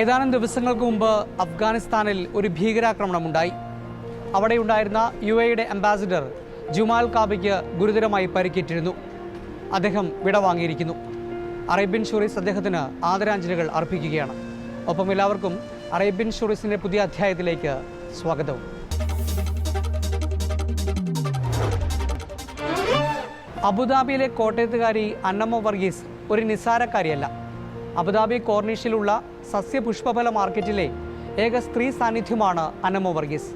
ഏതാനും ദിവസങ്ങൾക്ക് മുമ്പ് അഫ്ഗാനിസ്ഥാനിൽ ഒരു ഭീകരാക്രമണമുണ്ടായി. അവിടെയുണ്ടായിരുന്ന യു എയുടെ അംബാസിഡർ ജുമാൽ കാബിക്ക് ഗുരുതരമായി പരിക്കേറ്റിരുന്നു. അദ്ദേഹം വിടവാങ്ങിയിരിക്കുന്നു അറേബ്യൻ ഷൂറീസ് അദ്ദേഹത്തിന് ആദരാഞ്ജലികൾ അർപ്പിക്കുകയാണ്. ഒപ്പം എല്ലാവർക്കും അറേബ്യൻ ഷൂറീസിന്റെ പുതിയ അധ്യായത്തിലേക്ക് സ്വാഗതവും അബുദാബിയിലെ കോട്ടയത്തുകാരി അന്നമ്മ വർഗീസ് ഒരു നിസ്സാരക്കാരിയല്ല. അബുദാബി കോർണിഷിലുള്ള സസ്യപുഷ്പഫല മാർക്കറ്റിലെ ഏക സ്ത്രീ സാന്നിധ്യമാണ് അന്നമ്മ വർഗീസ്.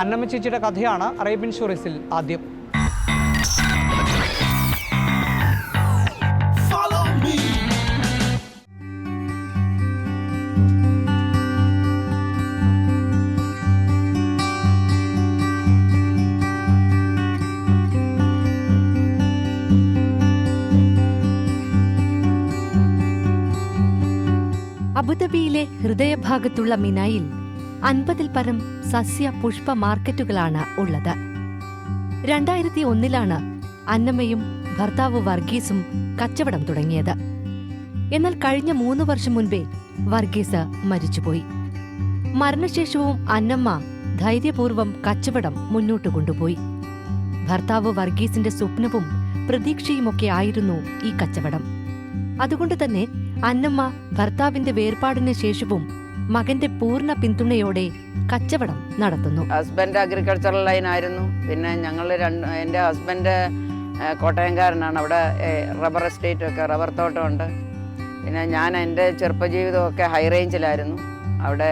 അന്നമ്മ ചേച്ചിയുടെ കഥയാണ് അറേബ്യൻ ഷോറീസിൽ ആദ്യം. അബുദാബിയിലെ ഹൃദയഭാഗത്തുള്ള മിനായിൽ അൻപതിൽ പരം സസ്യ പുഷ്പ മാർക്കറ്റുകളാണ് ഉള്ളത്. രണ്ടായിരത്തി ഒന്നിലാണ് അന്നമ്മയും ഭർത്താവ് വർഗീസും കച്ചവടം തുടങ്ങിയത്. എന്നാൽ കഴിഞ്ഞ മൂന്ന് വർഷം മുൻപേ വർഗീസ് മരിച്ചുപോയി. മരണശേഷവും അന്നമ്മ ധൈര്യപൂർവം കച്ചവടം മുന്നോട്ട് കൊണ്ടുപോയി. ഭർത്താവ് വർഗീസിന്റെ സ്വപ്നവും പ്രതീക്ഷയുമൊക്കെ ആയിരുന്നു ഈ കച്ചവടം. അതുകൊണ്ട് തന്നെ അന്നമ്മ ഭർത്താവിന്റെ വേർപാടിന് ശേഷവും മകന്റെ പൂർണ പിന്തുണയോടെ കച്ചവടം നടത്തുന്നു. ഹസ്ബൻഡ് അഗ്രികൾച്ചറൽ ലൈൻ ആയിരുന്നു. പിന്നെ ഞങ്ങൾ രണ്ട് എന്റെ ഹസ്ബൻഡ് കോട്ടയംകാരനാണ്. അവിടെ റബ്ബർ എസ്റ്റേറ്റ് ഒക്കെ റബ്ബർ തോട്ടമുണ്ട് പിന്നെ ഞാൻ എന്റെ ചെറുപ്പജീവിതമൊക്കെ ഹൈ റേഞ്ചിലായിരുന്നു അവിടെ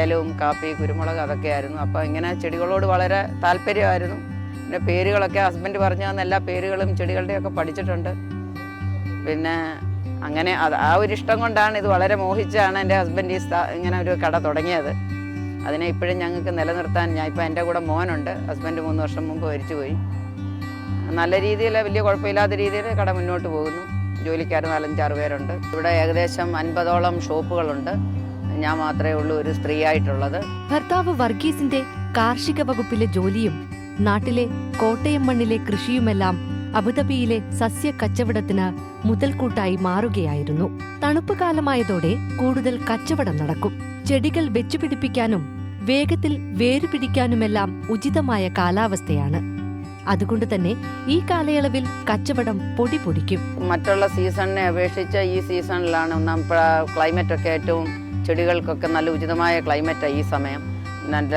ഏലവും കാപ്പി കുരുമുളക് അതൊക്കെ ആയിരുന്നു. അപ്പോൾ ഇങ്ങനെ ചെടികളോട് വളരെ താല്പര്യമായിരുന്നു. പിന്നെ പേരുകളൊക്കെ ഹസ്ബൻഡ് പറഞ്ഞു തന്ന എല്ലാ പേരുകളും ചെടികളുടെയൊക്കെ പഠിച്ചിട്ടുണ്ട്. പിന്നെ അങ്ങനെ അത് ആ ഒരു ഇഷ്ടം കൊണ്ടാണ് ഇത് വളരെ മോഹിച്ചാണ് എന്റെ ഹസ്ബൻഡ് ഈ ഇങ്ങനെ ഒരു കട തുടങ്ങിയത്. അതിനെ ഇപ്പോഴും ഞങ്ങൾക്ക് നിലനിർത്താൻ ഞാൻ ഇപ്പം എന്റെ കൂടെ മോനുണ്ട്. ഹസ്ബൻഡ് മൂന്ന് വർഷം മുമ്പ് മരിച്ചു പോയി നല്ല രീതിയിൽ വലിയ കുഴപ്പമില്ലാത്ത രീതിയിൽ കട മുന്നോട്ട് പോകുന്നു. ജോലിക്കാർ നാലഞ്ചാറ് പേരുണ്ട്. ഇവിടെ ഏകദേശം അൻപതോളം ഷോപ്പുകളുണ്ട്. ഞാൻ മാത്രമേ ഉള്ളൂ ഒരു സ്ത്രീ ആയിട്ടുള്ളത് ഭർത്താവ് വർഗീസിന്റെ കാർഷിക വകുപ്പിലെ ജോലിയും നാട്ടിലെ കോട്ടയം മണ്ണിലെ കൃഷിയുമെല്ലാം അബുദാബിയിലെ സസ്യ കച്ചവടത്തിന് മുതൽക്കൂട്ടായി മാറുകയായിരുന്നു. തണുപ്പ് കാലമായതോടെ കൂടുതൽ കച്ചവടം നടക്കും. ചെടികൾ വെച്ചുപിടിപ്പിക്കാനും വേഗത്തിൽ വേരുപിടിക്കാനുമെല്ലാം ഉചിതമായ കാലാവസ്ഥയാണ്. അതുകൊണ്ട് തന്നെ ഈ കാലയളവിൽ കച്ചവടം പൊടി പൊടിക്കും. മറ്റുള്ള സീസണിനെ അപേക്ഷിച്ച് ഈ സീസണിലാണ് ക്ലൈമറ്റ് ഒക്കെ ഏറ്റവും ചെടികൾക്കൊക്കെ നല്ല ഉചിതമായ ക്ലൈമറ്റാണ് ഈ സമയം. നല്ല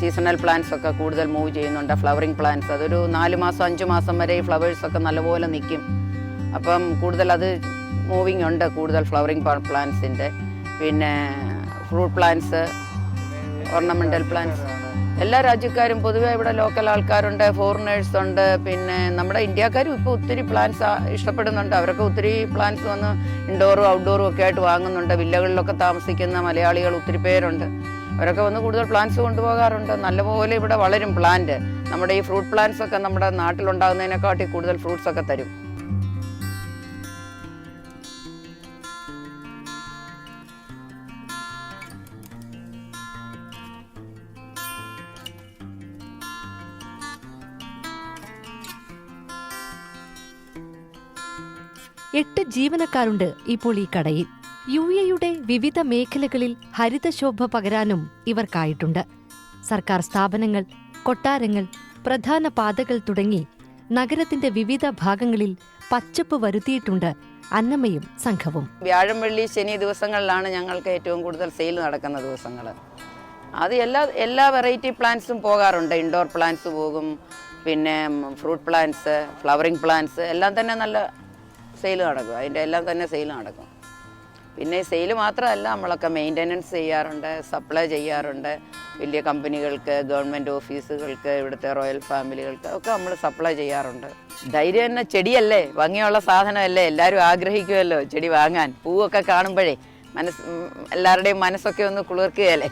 സീസണൽ പ്ലാന്റ്സ് ഒക്കെ കൂടുതൽ മൂവ് ചെയ്യുന്നുണ്ട് ഫ്ലവറിംഗ് പ്ലാന്റ്സ്. അതൊരു നാല് മാസം അഞ്ചു മാസം വരെ ഈ ഫ്ലവേഴ്സ് ഒക്കെ നല്ലപോലെ നിൽക്കും അപ്പം കൂടുതൽ അത് മൂവിങ് ഉണ്ട് കൂടുതൽ ഫ്ലവറിങ് പ്ലാന്റ്സിന്റെ പിന്നെ ഫ്രൂട്ട് പ്ലാന്റ്സ് ഓർണമെന്റൽ പ്ലാന്റ്സ് എല്ലാ രാജ്യക്കാരും പൊതുവെ ഇവിടെ ലോക്കൽ ആൾക്കാരുണ്ട് ഫോറിനേഴ്സ് ഉണ്ട്. പിന്നെ നമ്മുടെ ഇന്ത്യക്കാരും ഇപ്പോൾ ഒത്തിരി പ്ലാന്റ്സ് ഇഷ്ടപ്പെടുന്നുണ്ട്. അവരൊക്കെ ഒത്തിരി പ്ലാന്റ്സ് വന്ന് ഇൻഡോറും ഔട്ട്ഡോറും ഒക്കെ ആയിട്ട് വാങ്ങുന്നുണ്ട്. വില്ലകളിലൊക്കെ താമസിക്കുന്ന മലയാളികൾ ഒത്തിരി പേരുണ്ട്. അവരൊക്കെ വന്ന് കൂടുതൽ പ്ലാന്റ്സ് കൊണ്ടുപോകാറുണ്ട്. നല്ലപോലെ ഇവിടെ വളരും പ്ലാന്റ് നമ്മുടെ ഈ ഫ്രൂട്ട് പ്ലാന്റ്സ് ഒക്കെ നമ്മുടെ നാട്ടിലുണ്ടാകുന്നതിനെക്കാട്ടി കൂടുതൽ ഫ്രൂട്ട്സ് ഒക്കെ തരും. എട്ട് ജീവനക്കാരുണ്ട് ഇപ്പോൾ ഈ കടയിൽ. യു എയുടെ വിവിധ മേഖലകളിൽ ഹരിതശോഭ പകരാനും ഇവർക്കായിട്ടുണ്ട്. സർക്കാർ സ്ഥാപനങ്ങൾ കൊട്ടാരങ്ങൾ പ്രധാന പാതകൾ തുടങ്ങി നഗരത്തിന്റെ വിവിധ ഭാഗങ്ങളിൽ പച്ചപ്പ് വരുത്തിയിട്ടുണ്ട് അന്നമ്മയും സംഘവും. വ്യാഴം വെള്ളി ശനി ദിവസങ്ങളിലാണ് ഞങ്ങൾക്ക് ഏറ്റവും കൂടുതൽ സെയിൽ നടക്കുന്ന ദിവസങ്ങൾ. അത് എല്ലാ എല്ലാ വെറൈറ്റി പ്ലാന്റ്സും പോകാറുണ്ട്. ഇൻഡോർ പ്ലാന്റ്സ് പോകും പിന്നെ ഫ്രൂട്ട് പ്ലാന്റ്സ് ഫ്ലവറിംഗ് പ്ലാന്റ്സ് എല്ലാം തന്നെ നല്ല സെയിൽ നടക്കും. അതിന്റെ എല്ലാം തന്നെ സെയിൽ നടക്കും. പിന്നെ സെയിൽ മാത്രമല്ല നമ്മളൊക്കെ മെയിന്റനൻസ് ചെയ്യാറുണ്ട് സപ്ലൈ ചെയ്യാറുണ്ട്. വലിയ കമ്പനികൾക്ക് ഗവൺമെന്റ് ഓഫീസുകൾക്ക് ഇവിടുത്തെ റോയൽ ഫാമിലികൾക്ക് ഒക്കെ നമ്മൾ സപ്ലൈ ചെയ്യാറുണ്ട്. ധൈര്യം തന്നെ ചെടിയല്ലേ? ഭംഗിയുള്ള സാധനമല്ലേ? എല്ലാവരും ആഗ്രഹിക്കുമല്ലോ ചെടി വാങ്ങാൻ. പൂവൊക്കെ കാണുമ്പോഴേ മനസ്സ് എല്ലാവരുടെയും മനസ്സൊക്കെ ഒന്ന് കുളിർക്കുകയല്ലേ?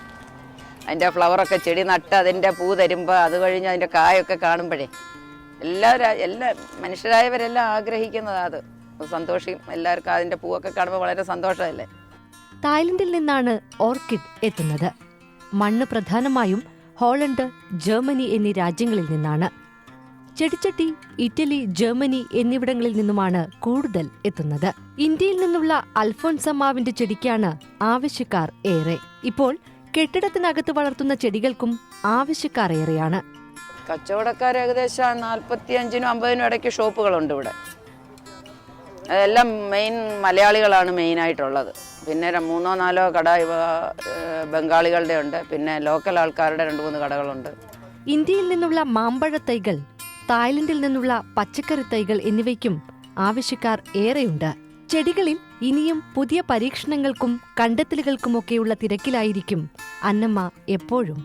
അതിന്റെ ഫ്ലവറൊക്കെ ചെടി നട്ട് അതിന്റെ പൂ തരുമ്പോൾ അത് കഴിഞ്ഞ് അതിന്റെ കായൊക്കെ കാണുമ്പോഴേ. എല്ലാവരും എല്ലാ മനുഷ്യരായവരെല്ലാം ആഗ്രഹിക്കുന്നതാണ് അത്. സന്തോഷം. എല്ലാവർക്കും അതിന്റെ പൂവൊക്കെ കാണുമ്പോൾ വളരെ സന്തോഷമല്ലേ? തായ്ലൻഡിൽ നിന്നാണ് ഓർക്കിഡ് എത്തുന്നത്. മണ്ണ് പ്രധാനമായും ഹോളണ്ട് ജർമ്മനി എന്നീ രാജ്യങ്ങളിൽ നിന്നാണ്. ചെടിച്ചട്ടി ഇറ്റലി ജർമ്മനി എന്നിവിടങ്ങളിൽ നിന്നുമാണ് കൂടുതൽ എത്തുന്നത്. ഇന്ത്യയിൽ നിന്നുള്ള അൽഫോൻസമ്മാവിന്റെ ചെടിക്കാണ് ആവശ്യക്കാർ ഏറെ. ഇപ്പോൾ കെട്ടിടത്തിനകത്ത് വളർത്തുന്ന ചെടികൾക്കും ആവശ്യക്കാർ ഏറെയാണ്. കച്ചവടക്കാർ ഏകദേശം നാൽപ്പത്തിയഞ്ചിനും അമ്പതിനും ഇടയ്ക്ക് ഷോപ്പുകളുണ്ട് ഇവിടെ. അതെല്ലാം മെയിൻ മലയാളികളാണ് മെയിനായിട്ടുള്ളത് പിന്നെ മൂന്നോ നാലോ കട ബംഗാളികളുടെ ഉണ്ട്. പിന്നെ ലോക്കൽ ആൾക്കാരുടെ രണ്ട് മൂന്ന് കടകളുണ്ട്. ഇന്ത്യയിൽ നിന്നുള്ള മാമ്പഴ തൈകൾ തായ്ലൻഡിൽ നിന്നുള്ള പച്ചക്കറി തൈകൾ എന്നിവയ്ക്കും ആവശ്യക്കാർ ഏറെയുണ്ട്. ചെടികളിൽ ഇനിയും പുതിയ പരീക്ഷണങ്ങൾക്കും കണ്ടെത്തലുകൾക്കുമൊക്കെയുള്ള തിരക്കിലായിരിക്കും അന്നമ്മ എപ്പോഴും.